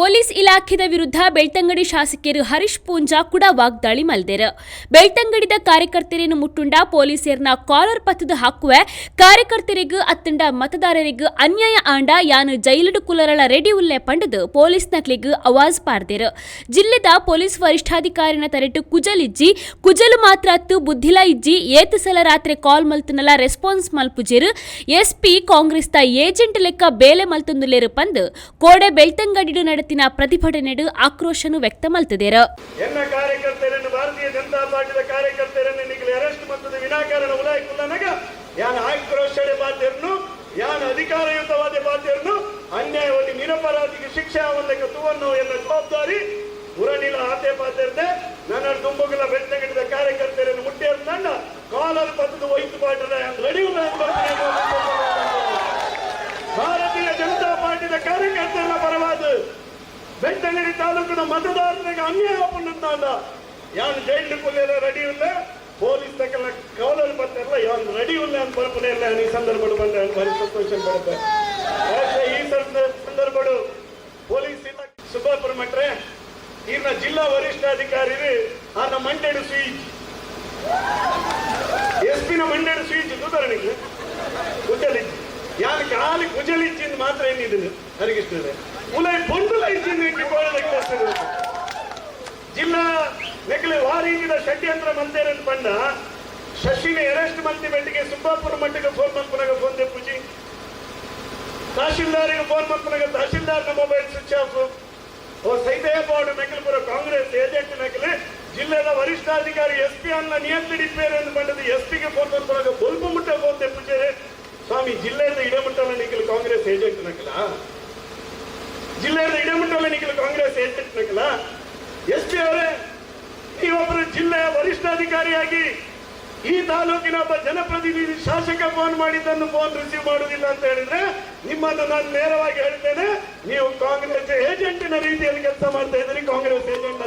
Police ಇಲಾಖೆದ ವಿರುದ್ಧ ಬೆಳ್ತಂಗಡಿ ಶಾಸಕರು ಹರೀಶ್ ಪೂಂಜಾ ಕೂಡ ವಾಗ್ದಾಳಿ ಮಲ್ದೇರು. ಬೆಳ್ತಂಗಡಿದ ಕಾರ್ಯಕರ್ತರೇನು ಮುಟ್ಟುಂಡ ಪೊಲೀಸರನ್ನ ಕಾಲರ್ ಪತ್ತದ ಹಾಕುವೆ, ಕಾರ್ಯಕರ್ತರಿಗೂ ಅತ್ತಂಡ ಮತದಾರರಿಗೂ ಅನ್ಯಾಯ ಆಂಡ, ಯಾನು ಜೈಲಡು ಕುಲರಳ ರೆಡಿ ಉಲ್ಲೆ ಪಂಡದು ಪೊಲೀಸ್ ನಕ್ಲಿಗೂ ಅವಾಜ್ ಪಾರ್ದೇರು ಜಿಲ್ಲೆದ ಪೊಲೀಸ್ ವರಿಷ್ಠಾಧಿಕಾರಿನ ತರೆಟ್ಟು ಕುಜಲಿಜ್ಜಿ ಕುಜಲು ಮಾತ್ರ ಅತ್ತು ಬುದ್ಧಿಲ ಇಜ್ಜಿ, ಏತು ಸಲ ರಾತ್ರಿ ಕಾಲ್ ಮಲ್ತನಲ್ಲ ರೆಸ್ಪಾನ್ಸ್ ಮಲ್ಪುಜೇರು, ಎಸ್ಪಿ ಕಾಂಗ್ರೆಸ್ದ ಏಜೆಂಟ್ ಲೆಕ್ಕ ಬೇಲೆ ಮಲ್ತಂದುಲೇರು ಪಂದು, ಕೋಡೆ ಬೆಳ್ತಂಗಡಿಡು ನಡೆತಿನ ಪ್ರತಿಭಟನೆಡು ಆಕ್ರೋಶನು ವ್ಯಕ್ತ ಮಲ್ತದೇರು ಎನ್ನ ಕಾರ್ಯಕರ್ತರನ್ನು ಭಾರತೀಯ ಜನತಾ ಪಾರ್ಟಿಯ ಕಾರ್ಯಕರ್ತರನ್ನು ನಿಗಲಿ ಅರೆಸ್ಟ್ ಮತ್ತು ವಿನಾಕಾರಣ ಉಲಾಯಿಕುಲ್ಲನಗ ಯಾನ ಅಧಿಕಾರಯುತವಾದ ಅನ್ಯಾಯವಾಗಿ ಶಿಕ್ಷೆ ಎನ್ನ ಜವಾಬ್ದಾರಿ ಆತೆ ನನ್ನ ಕಾರ್ಯಕರ್ತರನ್ನು ಭಾರತೀಯ ಜನತಾ ಪಾರ್ಟಿಯ ಕಾರ್ಯಕರ್ತರ ಪರವಾದ ಬೆಳ್ತಂಗಡಿ ತಾಲೂಕಿನ ಮತದಾರರಿಗೆ ಅನ್ಯಾಯ ಪಣ್ಣಂತಾಂಡ ಯಾನ್ ಜೈಲು ಕೊಲ್ಲೆಲ್ಲ ರೆಡಿ ಇಲ್ಲ ಪೊಲೀಸ್ ತಕ್ಕಲ್ಲ ಕವಲಲ್ಲಿ ಬರ್ತಾರಲ್ಲ ಯಾನ್ ರೆಡಿ ಇಲ್ಲ ಅಂತ ಬರ್ಪನೆ ಇಲ್ಲ ಈ ಸಂದರ್ಭಗಳು ಬಂದ ಭಾರಿ ಸಂತೋಷ ಬರುತ್ತೆ. ಈ ಸಂದ- ಸಂದರ್ಭಗಳು? ಪೊಲೀಸ್ ಇಲ್ಲ ಸುಬ್ಬಾಪುರ ಮಟ್ರೆ, ಇನ್ನ ಜಿಲ್ಲಾ ವರಿಷ್ಠಾಧಿಕಾರಿ ಆನ ಮಂಡ್ಯಡು ಸ್ವೀಜ್ ಎಸ್ನ ಮಂಡ್ಯಡು ಸ್ವೀಜ್ ಉದಾಹರಣೆಗೆ. ಗುಜಲಿಚ್ ಯಾನ್ ಕಾಲಿ ಗುಜಲಿಚ್ಚಿಂದ ಮಾತ್ರ ಏನಿದ್ದೀನಿ ಹರಿಗಿಸ್ತದೆ ಉಲೈ ಬೊಂಡುಲ ಇಜ್ಜಿಂದ ಜಿಲ್ಲಾ ನೆಗಲೆ ವಾರೀಜಿದ ಷಡ್ಯಂತ್ರ ಮಂದಿರ ಪಂಡ ಶಶಿನ ಅರೆಸ್ಟ್ ಮಂತಿ ಬೆಟ್ಟಿಗೆ ಸುಬ್ಬಾಪುರ ಮಟ್ಟಿಗೆ ಫೋನ್ ಮಲ್ಪನಾಗ ಫೋನ್ ತೆಪ್ಪುಜಿ ತಹಶೀಲ್ದಾರಿಗೆ ಫೋನ್ ಮಲ್ಪನಾಗ ತಹಶೀಲ್ದಾರ್ನ ಮೊಬೈಲ್ ಸ್ವಿಚ್ ಆಫ್. ಓ ಸೈದೇಬಾಡು ಮೆಕಲ್ಪುರ ಕಾಂಗ್ರೆಸ್ ಏಜೆಂಟ್ ನಕಲೆ ಜಿಲ್ಲೆದ ವರಿಷ್ಠಾಧಿಕಾರಿ ಎಸ್ ಪಿ ಅನ್ನ ನಿಯಂತ್ರಿಡಿಪೇರು ಎಂದು ಬಂದದ್ದು ಎಸ್ ಪಿಗೆ ಫೋನ್ ಮಲ್ಪನಾಗ ಬೊಲ್ಪ ಮುಟ್ಟ ಫೋನ್ ತೆಪ್ಪುಜೆ ಸ್ವಾಮಿ, ಜಿಲ್ಲೆಯಿಂದ ಇಡಮಟ್ಟಲ್ಲ ನಿಖಿಲ್ ಕಾಂಗ್ರೆಸ್ ಏಜೆಂಟ್ ನಕಲ ಜಿಲ್ಲೆಯ ಇಡಮಟ್ಟಲ್ಲ ನಿಖಿಲ ಕಾಂಗ್ರೆಸ್ ಏಜೆಂಟ್ ನಕಲ ಎಸ್ ಪಿ ಅವರೇ ನೀವೊಬ್ಬರು ಜಿಲ್ಲೆಯ ವರಿಷ್ಠಾಧಿಕಾರಿಯಾಗಿ ಈ ತಾಲೂಕಿನ ಒಬ್ಬ ಜನಪ್ರತಿನಿಧಿ ಶಾಸಕ ಫೋನ್ ಮಾಡಿದ್ದನ್ನು ಫೋನ್ ರಿಸೀವ್ ಮಾಡುವುದಿಲ್ಲ ಅಂತ ಹೇಳಿದ್ರೆ ನಿಮ್ಮನ್ನು ನಾನು ನೇರವಾಗಿ ಹೇಳ್ತೇನೆ, ನೀವು ಕಾಂಗ್ರೆಸ್ ಏಜೆಂಟಿನ ರೀತಿಯಲ್ಲಿ ಕೆಲಸ ಮಾಡ್ತಾ ಇದ್ದೀರಿ, ಕಾಂಗ್ರೆಸ್ ಏಜೆಂಟ್